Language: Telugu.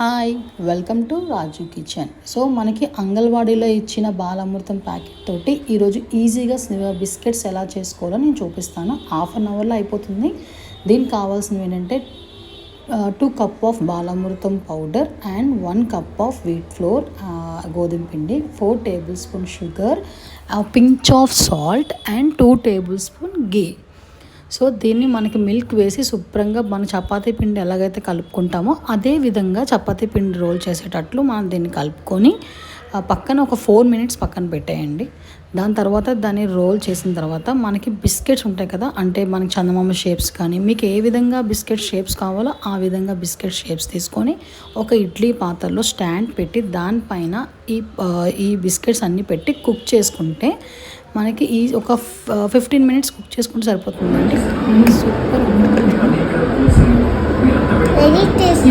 Hi welcome to Raju kitchen. So మనకి అంగన్వాడీలో ఇచ్చిన బాలామృతం ప్యాకెట్ తోటి ఈరోజు ఈజీగా స్ని- బిస్కెట్స్ ఎలా చేసుకోవాలో నేను చూపిస్తాను. హాఫ్ అన్ అవర్లో అయిపోతుంది. దీనికి కావాల్సినవి ఏంటంటే two cup of Balamrutham powder and one cup of wheat flour గోధుమ పిండి four tablespoon sugar pinch of salt and two tablespoon ghee so దీన్ని మనకి మిల్క్ వేసి శుభ్రంగా మన చపాతీ పిండి ఎలాగైతే కలుపుకుంటామో అదే విధంగా చపాతీ పిండి రోల్ చేసేటట్లు మనం దీన్ని కలుపుకొని పక్కన ఒక ఫోర్ మినిట్స్ పక్కన పెట్టేయండి. దాని తర్వాత దాన్ని రోల్ చేసిన తర్వాత మనకి బిస్కెట్స్ ఉంటాయి కదా అంటే మనకి చందమామ షేప్స్ కానీ మీకు ఏ విధంగా బిస్కెట్ షేప్స్ కావాలో ఆ విధంగా బిస్కెట్ షేప్స్ తీసుకొని ఒక ఇడ్లీ పాత్రలో స్టాండ్ పెట్టి దానిపైన ఈ ఈ బిస్కెట్స్ అన్నీ పెట్టి కుక్ చేసుకుంటే మనకి ఈ ఒక ఫిఫ్టీన్ మినిట్స్ కుక్ చేసుకుంటే సరిపోతుందండి. Super tasty